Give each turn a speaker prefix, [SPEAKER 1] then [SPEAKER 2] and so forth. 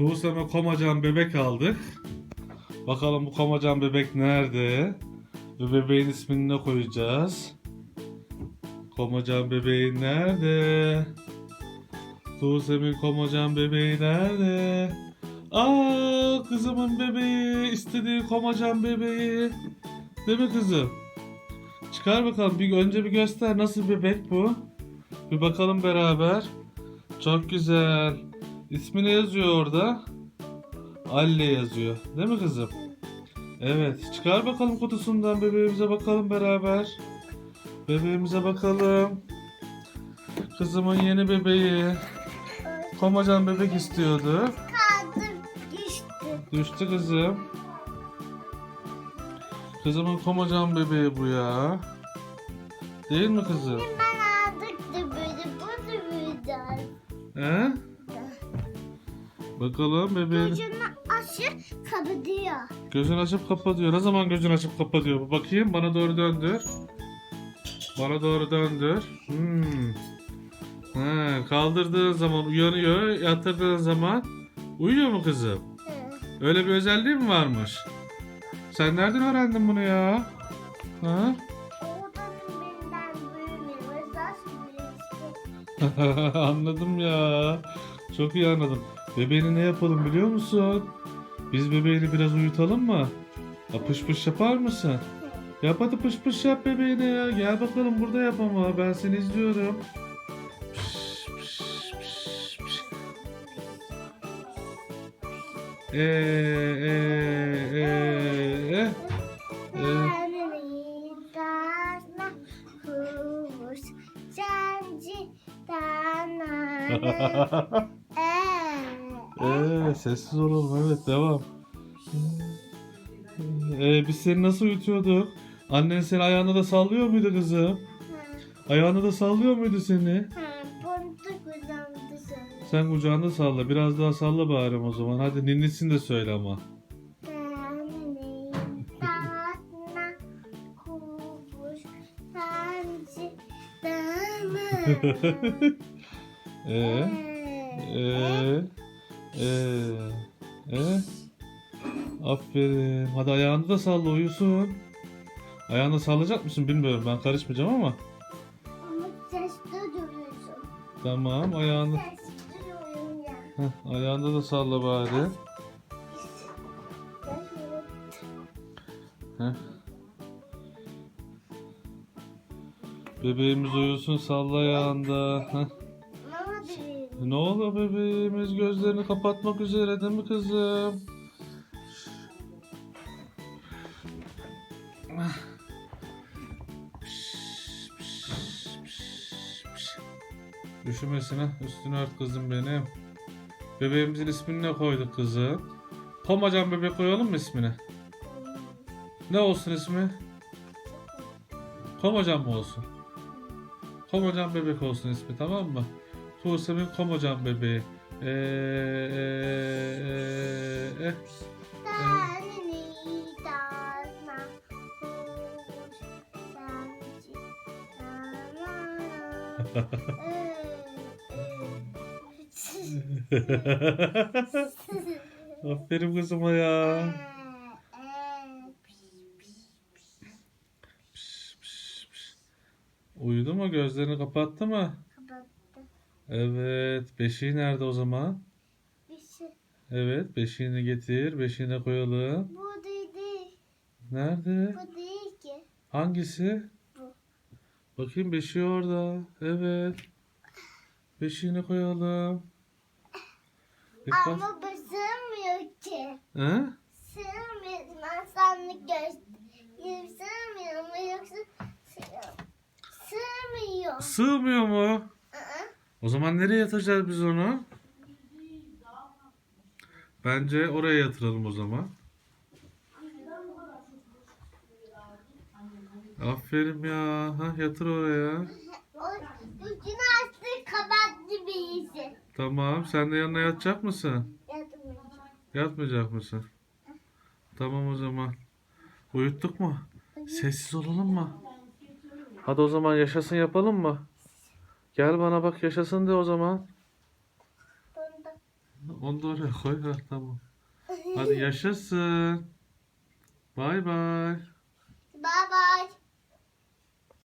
[SPEAKER 1] Tuğsem'e komacan bebek aldık. Bakalım bu komacan bebek nerede? Ve bebeğin ismini ne koyacağız? Komacan bebeğin nerede? Tuğsem'in komacan bebeği nerede? Aa kızımın bebeği, istediği komacan bebeği. Değil mi kızım? Çıkar bakalım. Bir önce bir göster nasıl bebek bu? Bir bakalım beraber. Çok güzel. İsmi ne yazıyor orada? Alle yazıyor. Değil mi kızım? Evet. Çıkar bakalım kutusundan bebeğimize bakalım beraber. Bebeğimize bakalım. Kızımın yeni bebeği. Komacan bebek istiyordu.
[SPEAKER 2] Kaldım düştü.
[SPEAKER 1] Düştü kızım. Kızımın komacan bebeği bu ya. Değil mi kızım?
[SPEAKER 2] Ben aldık da böyle bu da büyüdü.
[SPEAKER 1] He? Bakalım bebeğin.
[SPEAKER 2] Gözünü açıp kapatıyor.
[SPEAKER 1] Gözünü açıp kapatıyor. Ne zaman gözünü açıp kapatıyor? Bakayım bana doğru döndür. Bana doğru döndür. Hmm. He, kaldırdığın zaman uyanıyor, yatırdığın zaman uyuyor mu kızım?
[SPEAKER 2] Hı.
[SPEAKER 1] Öyle bir özelliği mi varmış? Sen nereden öğrendin bunu ya? Ha?
[SPEAKER 2] Büyüsün?
[SPEAKER 1] anladım ya. Çok iyi anladım. Bebeğini ne yapalım biliyor musun? Biz bebeğini biraz uyutalım mı? Ha, pış pış yapar mısın? Yap hadi pış pış yap bebeğine ya. Gel bakalım burada yap ama ben seni izliyorum. Pış, pış, pış, pış. Ee. Ee, sessiz olalım evet devam. Ee, biz seni nasıl uyutuyorduk? Annen seni ayağına da sallıyor muydu kızım? Ayağına da sallıyor muydu seni? Sen kucağında salla. Biraz daha salla bari o zaman. Hadi ninnisini de söyle ama. Ee, ee, ee, ee. Aferin. Hadi ayağını da salla uyusun. Ayağını sallayacak mısın bilmiyorum. Ben karışmayacağım ama.
[SPEAKER 2] Ama sesli duruyorsun.
[SPEAKER 1] Tamam ayağını.
[SPEAKER 2] Sesli duruyorsun ya.
[SPEAKER 1] Heh, ayağında da salla bari. Heh. Bebeğimiz uyusun salla ayağında. Heh. Ne oluyor bebeğimiz gözlerini kapatmak üzere değil mi kızım? Üşümesine üstünü ört kızım benim. Bebeğimizin ismini ne koyduk kızım? Komacan bebek koyalım mı ismini? Ne olsun ismi? Komacan mı olsun? Komacan bebek olsun ismi tamam mı? Tuğsem'in komacan bebeği. Ee,
[SPEAKER 2] kuş senci dana.
[SPEAKER 1] Aferin kızıma ya. Uyudu mu? Gözlerini kapattı mı? Evet. Beşiği nerede o zaman?
[SPEAKER 2] Şey.
[SPEAKER 1] Evet. Beşiğini getir. Beşiğine koyalım.
[SPEAKER 2] Bu değil.
[SPEAKER 1] Nerede?
[SPEAKER 2] Bu değil ki.
[SPEAKER 1] Hangisi?
[SPEAKER 2] Bu.
[SPEAKER 1] Bakayım beşiği orada. Evet. Beşiğine koyalım. Bir bak.
[SPEAKER 2] Ama bu sığmıyor ki.
[SPEAKER 1] He?
[SPEAKER 2] Sığmıyor. Ben sana göstereyim. Sığmıyor mu yoksa. Sığmıyor. Sığmıyor
[SPEAKER 1] mu? O zaman nereye yatıracağız biz onu? Bence oraya yatıralım o zaman. Aferin ya. Ha, yatır oraya.
[SPEAKER 2] Ucunu açtı kapattı birisi.
[SPEAKER 1] Tamam. Sen de yanına yatacak mısın?
[SPEAKER 2] Yatmayacak.
[SPEAKER 1] Yatmayacak mısın? Tamam o zaman. Uyuttuk mu? Sessiz olalım mı? Hadi o zaman yaşasın yapalım mı? Gel bana bak yaşasın de o zaman. Onu da oraya koy. Ha, tamam. Hadi yaşasın. Bay bay.
[SPEAKER 2] Bye bye.